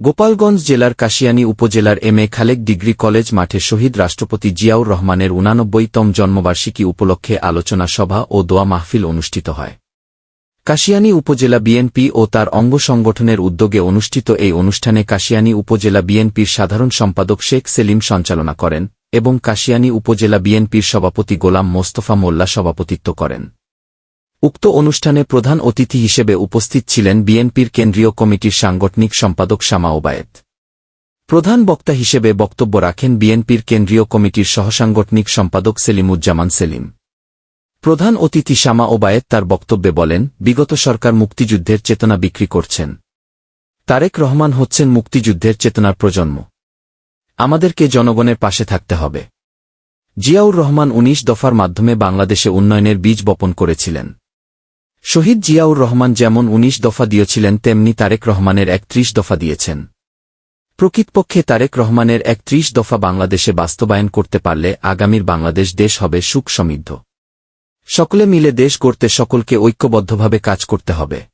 গোপালগঞ্জ জেলার কাশিয়ানী উপজেলার M A Khalek degree college মাঠে শহীদ রাষ্ট্রপতি জিয়াউর রহমানের উনানব্বইতম জন্মবার্ষিকী উপলক্ষে আলোচনা সভা ও দোয়া মাহফিল অনুষ্ঠিত হয়। কাশিয়ানী উপজেলা বিএনপি ও তার অঙ্গ সংগঠনের উদ্যোগে অনুষ্ঠিত এই অনুষ্ঠানে কাশিয়ানী উপজেলা বিএনপির সাধারণ সম্পাদক শেখ সেলিম সঞ্চালনা করেন এবং কাশিয়ানী উপজেলা বিএনপির সভাপতি গোলাম মোস্তফা মোল্লা সভাপতিত্ব করেন। উক্ত অনুষ্ঠানে প্রধান অতিথি হিসেবে উপস্থিত ছিলেন বিএনপির কেন্দ্রীয় কমিটির সাংগঠনিক সম্পাদক শামা ওবায়েত প্রধান বক্তা হিসেবে বক্তব্য রাখেন বিএনপির কেন্দ্রীয় কমিটির সহসাংগঠনিক সম্পাদক সেলিমুজ্জামান সেলিম। প্রধান অতিথি শামা ওবায়েত তার বক্তব্যে বলেন, বিগত সরকার মুক্তিযুদ্ধের চেতনা বিক্রি করছেন। তারেক রহমান হচ্ছেন মুক্তিযুদ্ধের চেতনার প্রজন্ম। আমাদেরকে জনগণের পাশে থাকতে হবে। জিয়াউর রহমান ১৯ দফার মাধ্যমে বাংলাদেশে উন্নয়নের বীজ বপন করেছিলেন। শহীদ জিয়াউর রহমান যেমন ১৯ দফা দিয়েছিলেন, তেমনি তারেক রহমানের একত্রিশ দফা দিয়েছেন। প্রকৃতপক্ষে তারেক রহমানের একত্রিশ দফা বাংলাদেশে বাস্তবায়ন করতে পারলে আগামীর বাংলাদেশ দেশ হবে সুখ সমৃদ্ধ। সকলে মিলে দেশ করতে সকলকে ঐক্যবদ্ধভাবে কাজ করতে হবে।